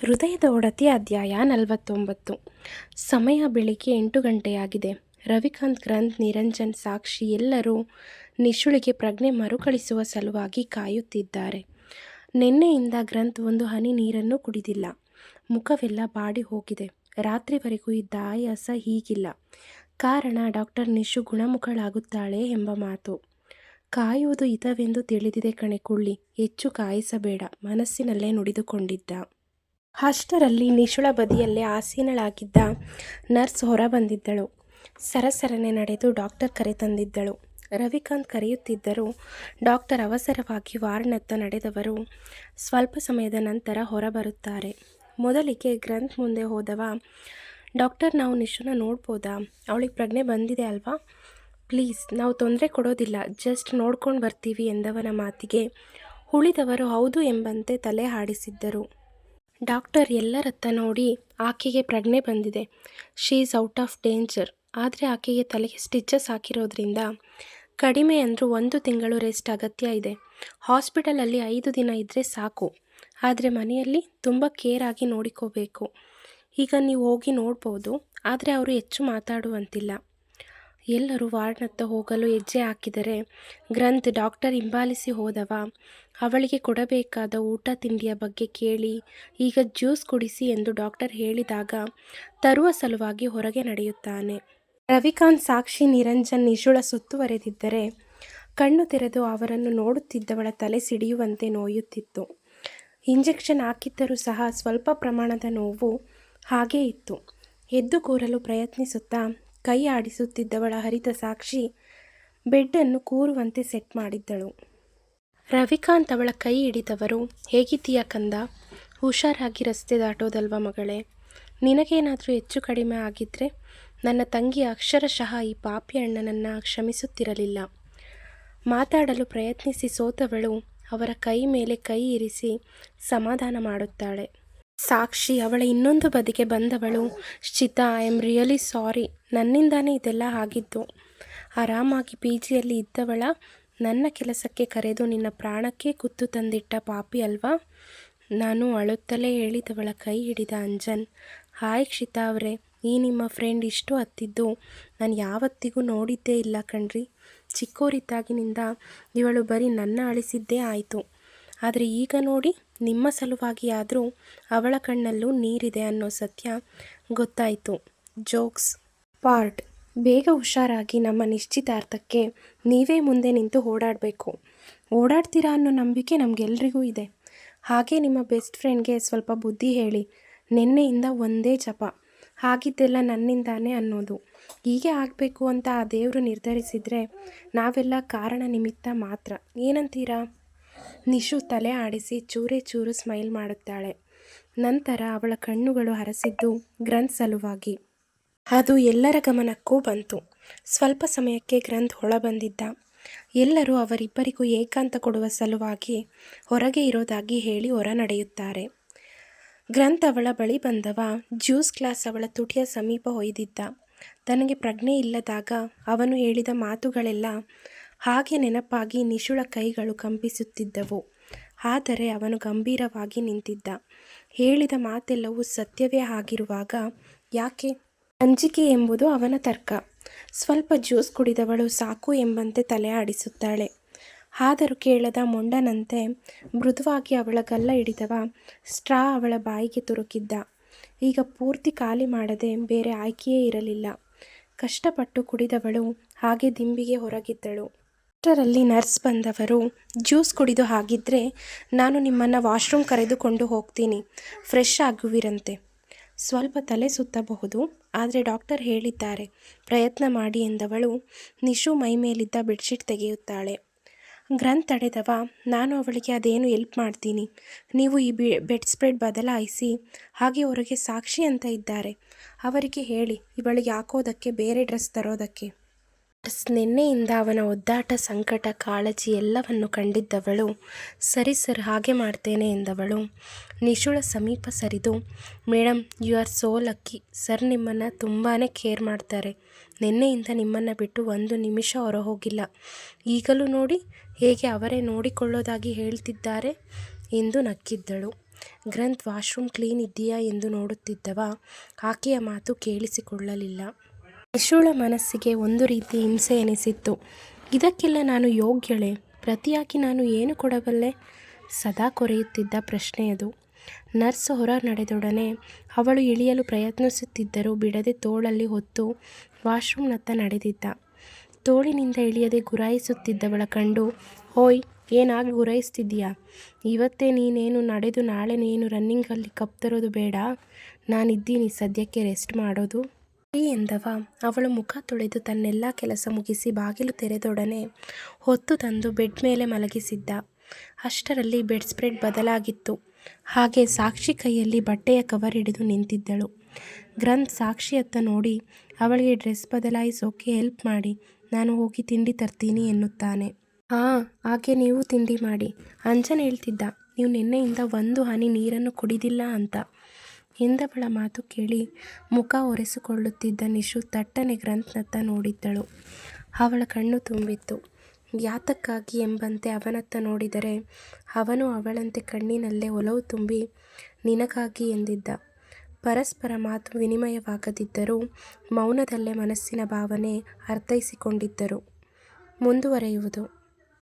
ಹೃದಯದ ಒಡತಿ ಅಧ್ಯಾಯ ನಲವತ್ತೊಂಬತ್ತು. ಸಮಯ ಬೆಳಿಗ್ಗೆ ಎಂಟು ಗಂಟೆಯಾಗಿದೆ. ರವಿಕಾಂತ್ ಗ್ರಂಥ್, ನಿರಂಜನ್ ಸಾಕ್ಷಿ ಎಲ್ಲರೂ ನಿಶುಳಿಗೆ ಪ್ರಜ್ಞೆ ಮರುಕಳಿಸುವ ಸಲುವಾಗಿ ಕಾಯುತ್ತಿದ್ದಾರೆ. ನಿನ್ನೆಯಿಂದ ಗ್ರಂಥ್ ಒಂದು ಹನಿ ನೀರನ್ನು ಕುಡಿದಿಲ್ಲ. ಮುಖವೆಲ್ಲ ಬಾಡಿ ಹೋಗಿದೆ. ರಾತ್ರಿವರೆಗೂ ಇದ್ದ ಆಯಾಸ ಹೀಗಿಲ್ಲ. ಕಾರಣ, ಡಾಕ್ಟರ್ ನಿಶು ಗುಣಮುಖಳಾಗುತ್ತಾಳೆ ಎಂಬ ಮಾತು. ಕಾಯುವುದು ಹಿತವೆಂದು ತಿಳಿದಿದೆ ಕಣೆ ಕುಳ್ಳಿ. ಹೆಚ್ಚು ಕಾಯಿಸಬೇಡ. ಮನಸ್ಸಿನಲ್ಲೇ ನುಡಿದುಕೊಂಡಿದ್ದ. ಅಷ್ಟರಲ್ಲಿ ನಿಶುಳ ಬದಿಯಲ್ಲೇ ಆಸೀನಳಾಗಿದ್ದ ನರ್ಸ್ ಹೊರ ಬಂದಿದ್ದಳು ಸರಸರನೆ ನಡೆದು ಡಾಕ್ಟರ್ ಕರೆ ತಂದಿದ್ದಳು. ರವಿಕಾಂತ್ ಕರೆಯುತ್ತಿದ್ದರು ಡಾಕ್ಟರ್ ಅವಸರವಾಗಿ ವಾರ್ಡ್ನತ್ತ ನಡೆದವರು ಸ್ವಲ್ಪ ಸಮಯದ ನಂತರ ಹೊರಬರುತ್ತಾರೆ. ಮೊದಲಿಗೆ ಗ್ರಂಥ್ ಮುಂದೆ ಹೋದವ, ಡಾಕ್ಟರ್ ನಾವು ನಿಶುನ ನೋಡ್ಬೋದಾ? ಅವಳಿಗೆ ಪ್ರಜ್ಞೆ ಬಂದಿದೆ ಅಲ್ವಾ? ಪ್ಲೀಸ್, ನಾವು ತೊಂದರೆ ಕೊಡೋದಿಲ್ಲ, ಜಸ್ಟ್ ನೋಡ್ಕೊಂಡು ಬರ್ತೀವಿ ಎಂದವನ ಮಾತಿಗೆ ಉಳಿದವರು ಹೌದು ಎಂಬಂತೆ ತಲೆ ಹಾಡಿಸಿದ್ದರು. ಡಾಕ್ಟರ್ ಎಲ್ಲರತ್ತ ನೋಡಿ ಆಕೆಗೆ ಪ್ರಜ್ಞೆ ಬಂದಿದೆ. She is out of danger. ಆದರೆ ಆಕೆಗೆ ತಲೆಗೆ ಸ್ಟಿಚಸ್ ಹಾಕಿರೋದ್ರಿಂದ ಕಡಿಮೆ ಅಂದರೂ ಒಂದು ತಿಂಗಳು ರೆಸ್ಟ್ ಅಗತ್ಯ ಇದೆ. ಹಾಸ್ಪಿಟಲಲ್ಲಿ ಐದು ದಿನ ಇದ್ದರೆ ಸಾಕು. ಆದರೆ ಮನೆಯಲ್ಲಿ ತುಂಬ ಕೇರ್ ಆಗಿ ನೋಡಿಕೋಬೇಕು. ಈಗ ನೀವು ಹೋಗಿ ನೋಡ್ಬೋದು. ಆದರೆ ಅವರು ಹೆಚ್ಚು ಮಾತಾಡುವಂತಿಲ್ಲ. ಎಲ್ಲರೂ ವಾರ್ಡ್ನತ್ತ ಹೋಗಲು ಹೆಜ್ಜೆ ಹಾಕಿದರೆ ಗ್ರಂಥ್ ಡಾಕ್ಟರ್ ಹಿಂಬಾಲಿಸಿ ಹೋದವ. ಅವಳಿಗೆ ಕೊಡಬೇಕಾದ ಊಟ ತಿಂಡಿಯ ಬಗ್ಗೆ ಕೇಳಿ, ಈಗ ಜ್ಯೂಸ್ ಕುಡಿಸಿ ಎಂದು ಡಾಕ್ಟರ್ ಹೇಳಿದಾಗ ತರುವ ಸಲುವಾಗಿ ಹೊರಗೆ ನಡೆಯುತ್ತಾನೆ. ರವಿಕಾಂತ್ ಸಾಕ್ಷಿ ನಿರಂಜನ್ ನಿಶುಳ ಸುತ್ತುವರೆದಿದ್ದರೆ ಕಣ್ಣು ತೆರೆದು ಅವರನ್ನು ನೋಡುತ್ತಿದ್ದವಳ ತಲೆ ಸಿಡಿಯುವಂತೆ ನೋಯುತ್ತಿತ್ತು. ಇಂಜೆಕ್ಷನ್ ಹಾಕಿದ್ದರೂ ಸಹ ಸ್ವಲ್ಪ ಪ್ರಮಾಣದ ನೋವು ಹಾಗೇ ಇತ್ತು. ಎದ್ದು ಕೂರಲು ಪ್ರಯತ್ನಿಸುತ್ತಾ ಕೈ ಆಡಿಸುತ್ತಿದ್ದವಳ ಹರಿತ ಸಾಕ್ಷಿ ಬೆಡ್ಡನ್ನು ಕೂರುವಂತೆ ಸೆಟ್ ಮಾಡಿದ್ದಳು. ರವಿಕಾಂತ್ ಅವಳ ಕೈ ಹಿಡಿದವರು, ಹೇಗಿದ್ದೀಯ ಕಂದ? ಹುಷಾರಾಗಿ ರಸ್ತೆ ದಾಟೋದಲ್ವ ಮಗಳೇ? ನಿನಗೇನಾದರೂ ಹೆಚ್ಚು ಕಡಿಮೆ ಆಗಿದ್ದರೆ ನನ್ನ ತಂಗಿ ಅಕ್ಷರಶಃ ಈ ಪಾಪಿ ಅಣ್ಣನನ್ನು ಕ್ಷಮಿಸುತ್ತಿರಲಿಲ್ಲ. ಮಾತಾಡಲು ಪ್ರಯತ್ನಿಸಿ ಸೋತವಳು ಅವರ ಕೈ ಮೇಲೆ ಕೈ ಇರಿಸಿ ಸಮಾಧಾನ ಮಾಡುತ್ತಾಳೆ. ಸಾಕ್ಷಿ ಅವಳ ಇನ್ನೊಂದು ಬದಿಗೆ ಬಂದವಳು. ಶಿತಾ ಐ ಆಮ್ ರಿಯಲಿ ಸಾರಿ ನನ್ನಿಂದಾನೇ ಇದೆಲ್ಲ ಆಗಿದ್ದು. ಆರಾಮಾಗಿ ಪಿ ಜಿಯಲ್ಲಿ ಇದ್ದವಳ. ನನ್ನ ಕೆಲಸಕ್ಕೆ ಕರೆದು ನಿನ್ನ ಪ್ರಾಣಕ್ಕೆ ಕುತ್ತು ತಂದಿಟ್ಟ ಪಾಪಿ ಅಲ್ವಾ? ನಾನು ಅಳುತ್ತಲೇ ಹೇಳಿದವಳ ಕೈ ಹಿಡಿದ ಅಂಜನ್. ಹಾಯ್ ಕ್ಷಿತಾ ಅವರೇ. ಈ ನಿಮ್ಮ ಫ್ರೆಂಡ್ ಇಷ್ಟು ಹತ್ತಿದ್ದು. ನಾನು ಯಾವತ್ತಿಗೂ ನೋಡಿದ್ದೇ ಇಲ್ಲ ಕಣ್ರಿ. ಚಿಕ್ಕೋರಿದ್ದಾಗಿನಿಂದ ಇವಳು ಬರೀ ನನ್ನ ಅಳಿಸಿದ್ದೇ ಆಯಿತು. ಆದರೆ ಈಗ ನೋಡಿ ನಿಮ್ಮ ಸಲುವಾಗಿ ಆದರೂ ಅವಳ ಕಣ್ಣಲ್ಲೂ ನೀರಿದೆ ಅನ್ನೋ ಸತ್ಯ ಗೊತ್ತಾಯಿತು. Jokes part. ಬೇಗ ಹುಷಾರಾಗಿ ನಮ್ಮ ನಿಶ್ಚಿತಾರ್ಥಕ್ಕೆ ನೀವೇ ಮುಂದೆ ನಿಂತು ಓಡಾಡಬೇಕು. ಓಡಾಡ್ತೀರಾ ಅನ್ನೋ ನಂಬಿಕೆ ನಮಗೆಲ್ರಿಗೂ ಇದೆ. ಹಾಗೆ ನಿಮ್ಮ ಬೆಸ್ಟ್ ಫ್ರೆಂಡ್ಗೆ ಸ್ವಲ್ಪ ಬುದ್ಧಿ ಹೇಳಿ. ನಿನ್ನೆಯಿಂದ ಒಂದೇ ಜಪ. ಹಾಗಿದ್ದೆಲ್ಲ ನನ್ನಿಂದಾನೇ ಅನ್ನೋದು. ಹೀಗೆ ಆಗಬೇಕು ಅಂತ ಆ ದೇವರು ನಿರ್ಧರಿಸಿದರೆ ನಾವೆಲ್ಲ ಕಾರಣ ನಿಮಿತ್ತ ಮಾತ್ರ. ಏನಂತೀರಾ? ನಿಶು ತಲೆ ಆಡಿಸಿ ಚೂರೆ ಚೂರು ಸ್ಮೈಲ್ ಮಾಡುತ್ತಾಳೆ. ನಂತರ ಅವಳ ಕಣ್ಣುಗಳು ಹರಸಿದ್ದು ಗ್ರಂಥ್ ಸಲುವಾಗಿ. ಅದು ಎಲ್ಲರ ಗಮನಕ್ಕೂ ಬಂತು. ಸ್ವಲ್ಪ ಸಮಯಕ್ಕೆ ಗ್ರಂಥ್ ಒಳಬಂದಿದ್ದ. ಬಂದಿದ್ದ ಎಲ್ಲರೂ ಅವರಿಬ್ಬರಿಗೂ ಏಕಾಂತ ಕೊಡುವ ಸಲುವಾಗಿ ಹೊರಗೆ ಇರೋದಾಗಿ ಹೇಳಿ ಹೊರ ನಡೆಯುತ್ತಾರೆ ಗ್ರಂಥ್ ಅವಳ ಬಳಿ ಬಂದವ ಜ್ಯೂಸ್ ಗ್ಲಾಸ್ ಅವಳ ತುಟಿಯ ಸಮೀಪ ಒಯ್ದಿದ್ದ. ತನಗೆ ಪ್ರಜ್ಞೆ ಇಲ್ಲದಾಗ ಅವನು ಹೇಳಿದ ಮಾತುಗಳೆಲ್ಲ ಹಾಗೆ ನೆನಪಾಗಿ ನಿಶುಳ ಕೈಗಳು ಕಂಪಿಸುತ್ತಿದ್ದವು. ಆದರೆ ಅವನು ಗಂಭೀರವಾಗಿ ನಿಂತಿದ್ದ. ಹೇಳಿದ ಮಾತೆಲ್ಲವೂ ಸತ್ಯವೇ ಆಗಿರುವಾಗ ಯಾಕೆ? ಅಂಜಿಕೆ ಎಂಬುದು ಅವನ ತರ್ಕ. ಸ್ವಲ್ಪ ಜ್ಯೂಸ್ ಕುಡಿದವಳು ಸಾಕು ಎಂಬಂತೆ ತಲೆ ಆಡಿಸುತ್ತಾಳೆ. ಆದರೂ ಕೇಳದ ಮೊಂಡನಂತೆ ಮೃದುವಾಗಿ ಅವಳ ಗಲ್ಲ ಹಿಡಿದವ ಸ್ಟ್ರಾ ಅವಳ ಬಾಯಿಗೆ ತುರುಕಿದ್ದ. ಈಗ ಪೂರ್ತಿ ಖಾಲಿ ಮಾಡದೆ ಬೇರೆ ಆಯ್ಕೆಯೇ ಇರಲಿಲ್ಲ. ಕಷ್ಟಪಟ್ಟು ಕುಡಿದವಳು ಹಾಗೆ ದಿಂಬಿಗೆ ಹೊರಗಿದ್ದಳು. ಅಷ್ಟರಲ್ಲಿ ನರ್ಸ್ ಬಂದವರು ಜ್ಯೂಸ್ ಕುಡಿದು ಹಾಗಿದ್ರೆ ನಾನು ನಿಮ್ಮನ್ನು ವಾಶ್ರೂಮ್ ಕರೆದುಕೊಂಡು ಹೋಗ್ತೀನಿ. ಫ್ರೆಶ್ ಆಗುವಿರಂತೆ. ಸ್ವಲ್ಪ ತಲೆ ಸುತ್ತಬಹುದು, ಆದರೆ ಡಾಕ್ಟರ್ ಹೇಳಿದ್ದಾರೆ. ಪ್ರಯತ್ನ ಮಾಡಿ ಎಂದವಳು ನಿಶು ಮೈ ಮೇಲಿದ್ದ ಬೆಡ್ಶೀಟ್ ತೆಗೆಯುತ್ತಾಳೆ. ಗ್ರಂಥ್ ತಡೆದವ, ನಾನು ಅವಳಿಗೆ ಅದೇನು ಎಲ್ಪ್ ಮಾಡ್ತೀನಿ? ನೀವು ಈ ಬೆಡ್ ಸ್ಪ್ರೆಡ್ ಬದಲಾಯಿಸಿ ಹಾಗೆ ಹೊರಗೆ ಸಾಕ್ಷಿ ಅಂತ ಇದ್ದಾರೆ. ಅವರಿಗೆ ಹೇಳಿ ಇವಳಿಗೆ ಹಾಕೋದಕ್ಕೆ ಬೇರೆ ಡ್ರೆಸ್ ತರೋದಕ್ಕೆ. ನಿನ್ನೆಯಿಂದ ಅವನ ಒದ್ದಾಟ ಸಂಕಟ ಕಾಳಜಿ ಎಲ್ಲವನ್ನು ಕಂಡಿದ್ದವಳು. ಸರಿ ಸರ್, ಹಾಗೆ ಮಾಡ್ತೇನೆ ಎಂದವಳು. ನಿಶುಳ ಸಮೀಪ ಸರಿದು madam you are so lucky. Sir, ನಿಮ್ಮನ್ನು ತುಂಬಾ ಕೇರ್ ಮಾಡ್ತಾರೆ. ನಿನ್ನೆಯಿಂದ ನಿಮ್ಮನ್ನು ಬಿಟ್ಟು ಒಂದು ನಿಮಿಷ ಹೊರ ಹೋಗಿಲ್ಲ ಈಗಲೂ ನೋಡಿ, ಹೇಗೆ ಅವರೇ ನೋಡಿಕೊಳ್ಳೋದಾಗಿ ಹೇಳ್ತಿದ್ದಾರೆ? ಎಂದು ನಕ್ಕಿದ್ದಳು. ಗ್ರಂಥ್ ವಾಶ್ರೂಮ್ ಕ್ಲೀನ್ ಇದೆಯಾ ಎಂದು ನೋಡುತ್ತಿದ್ದವ, ಆಕೆಯ ಮಾತು ಕೇಳಿಸಿಕೊಳ್ಳಲಿಲ್ಲ. ನಿಶುಳ ಮನಸ್ಸಿಗೆ ಒಂದು ರೀತಿ ಹಿಂಸೆ ಎನಿಸಿತ್ತು. ಇದಕ್ಕೆಲ್ಲ ನಾನು ಯೋಗ್ಯಳೆ ಪ್ರತಿಯಾಗಿ ನಾನು ಏನು ಕೊಡಬಲ್ಲೆ? ಸದಾ ಕೊರೆಯುತ್ತಿದ್ದ ಪ್ರಶ್ನೆಯದು. ನರ್ಸ್ ಹೊರ ನಡೆದೊಡನೆ ಅವಳು ಇಳಿಯಲು ಪ್ರಯತ್ನಿಸುತ್ತಿದ್ದರೂ ಬಿಡದೆ ತೋಳಲ್ಲಿ ಹೊತ್ತು ವಾಶ್ರೂಮ್ನತ್ತ ನಡೆದಿದ್ದ. ತೋಳಿನಿಂದ ಇಳಿಯದೆ ಗುರಾಯಿಸುತ್ತಿದ್ದವಳ ಕಂಡು, ಓಯ್, ಏನಾಗಿ ಗುರಾಯಿಸ್ತಿದ್ದೀಯಾ? ಇವತ್ತೇ ನೀನೇನು ನಡೆದು ನಾಳೆ ನೀನು ರನ್ನಿಂಗಲ್ಲಿ ಕಪ್ ತರೋದು ಬೇಡ ನಾನಿದ್ದೀನಿ ಸದ್ಯಕ್ಕೆ ರೆಸ್ಟ್ ಮಾಡೋದು. ಸರಿ ಎಂದವ ಅವಳು ಮುಖ ತೊಳೆದು ತನ್ನೆಲ್ಲ ಕೆಲಸ ಮುಗಿಸಿ ಬಾಗಿಲು ತೆರೆದೊಡನೆ ಹೊತ್ತು ತಂದು ಬೆಡ್ ಮೇಲೆ ಮಲಗಿಸಿದ್ದ. ಅಷ್ಟರಲ್ಲಿ ಬೆಡ್ ಸ್ಪ್ರೆಡ್ ಬದಲಾಗಿತ್ತು. ಹಾಗೆ ಸಾಕ್ಷಿ ಕೈಯಲ್ಲಿ ಬಟ್ಟೆಯ ಕವರ್ ಹಿಡಿದು ನಿಂತಿದ್ದಳು. ಗ್ರಂಥ್ ಸಾಕ್ಷಿಯತ್ತ ನೋಡಿ, ಅವಳಿಗೆ ಡ್ರೆಸ್ ಬದಲಾಯಿಸೋಕೆ ಹೆಲ್ಪ್ ಮಾಡಿ ನಾನು ಹೋಗಿ ತಿಂಡಿ ತರ್ತೀನಿ, ಎನ್ನುತ್ತಾನೆ. ಹಾಂ ಹಾಗೆ ನೀವು ತಿಂಡಿ ಮಾಡಿ. ಅಂಜನ್ ಹೇಳ್ತಿದ್ದ, ನೀವು ನಿನ್ನೆಯಿಂದ ಒಂದು ಹನಿ ನೀರನ್ನು ಕುಡಿದಿಲ್ಲ, ಅಂತ. ಎಂದವಳ ಮಾತು ಕೇಳಿ ಮುಖ ಒರೆಸಿಕೊಳ್ಳುತ್ತಿದ್ದ ನಿಶು ತಟ್ಟನೆ ಗ್ರಂಥ್ನತ್ತ ನೋಡಿದ್ದಳು ಅವಳ ಕಣ್ಣು ತುಂಬಿತ್ತು. ಯಾತಕ್ಕಾಗಿ ಎಂಬಂತೆ ಅವನತ್ತ ನೋಡಿದರೆ ಅವನು ಅವಳಂತೆ ಕಣ್ಣಿನಲ್ಲೇ ಒಲವು ತುಂಬಿ ನಿನಗಾಗಿ ಎಂದಿದ್ದ. ಪರಸ್ಪರ ಮಾತು ವಿನಿಮಯವಾಗದಿದ್ದರೂ ಮೌನದಲ್ಲೇ ಮನಸ್ಸಿನ ಭಾವನೆ ಅರ್ಥೈಸಿಕೊಂಡಿದ್ದರು. ಮುಂದುವರೆಯುವುದು